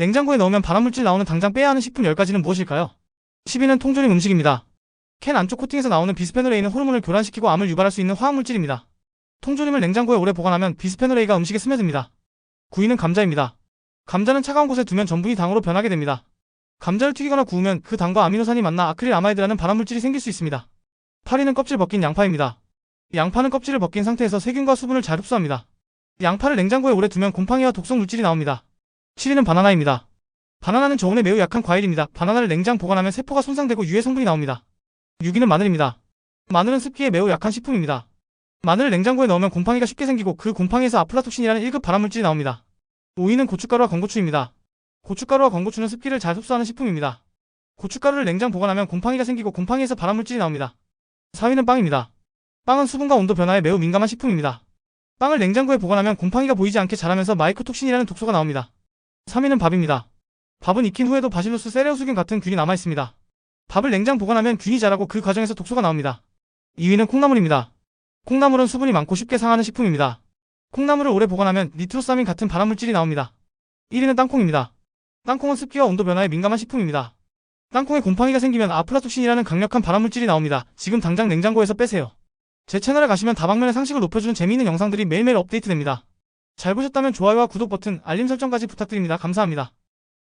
냉장고에 넣으면 발암물질 나오는 당장 빼야 하는 식품 10가지는 무엇일까요? 10위는 통조림 음식입니다. 캔 안쪽 코팅에서 나오는 비스페놀 A는 호르몬을 교란시키고 암을 유발할 수 있는 화학물질입니다. 통조림을 냉장고에 오래 보관하면 비스페놀 A가 음식에 스며듭니다. 9위는 감자입니다. 감자는 차가운 곳에 두면 전분이 당으로 변하게 됩니다. 감자를 튀기거나 구우면 그 당과 아미노산이 만나 아크릴 아마이드라는 발암물질이 생길 수 있습니다. 8위는 껍질 벗긴 양파입니다. 양파는 껍질을 벗긴 상태에서 세균과 수분을 잘 흡수합니다. 양파를 냉장고에 오래 두면 곰팡이와 독성 물질이 나옵니다. 7위는 바나나입니다. 바나나는 저온에 매우 약한 과일입니다. 바나나를 냉장 보관하면 세포가 손상되고 유해 성분이 나옵니다. 6위는 마늘입니다. 마늘은 습기에 매우 약한 식품입니다. 마늘을 냉장고에 넣으면 곰팡이가 쉽게 생기고 그 곰팡이에서 아플라톡신이라는 1급 발암물질이 나옵니다. 5위는 고춧가루와 건고추입니다. 고춧가루와 건고추는 습기를 잘 흡수하는 식품입니다. 고춧가루를 냉장 보관하면 곰팡이가 생기고 곰팡이에서 발암물질이 나옵니다. 4위는 빵입니다. 빵은 수분과 온도 변화에 매우 민감한 식품입니다. 빵을 냉장고에 보관하면 곰팡이가 보이지 않게 자라면서 마이코톡신이라는 독소가 나옵니다. 3위는 밥입니다. 밥은 익힌 후에도 바실루스 세레오수균 같은 균이 남아있습니다. 밥을 냉장 보관하면 균이 자라고 그 과정에서 독소가 나옵니다. 2위는 콩나물입니다. 콩나물은 수분이 많고 쉽게 상하는 식품입니다. 콩나물을 오래 보관하면 니트로사민 같은 발암물질이 나옵니다. 1위는 땅콩입니다. 땅콩은 습기와 온도 변화에 민감한 식품입니다. 땅콩에 곰팡이가 생기면 아플라톡신이라는 강력한 발암물질이 나옵니다. 지금 당장 냉장고에서 빼세요. 제 채널에 가시면 다방면의 상식을 높여주는 재미있는 영상들이 매일매일 업데이트됩니다. 잘 보셨다면 좋아요와 구독 버튼, 알림 설정까지 부탁드립니다. 감사합니다.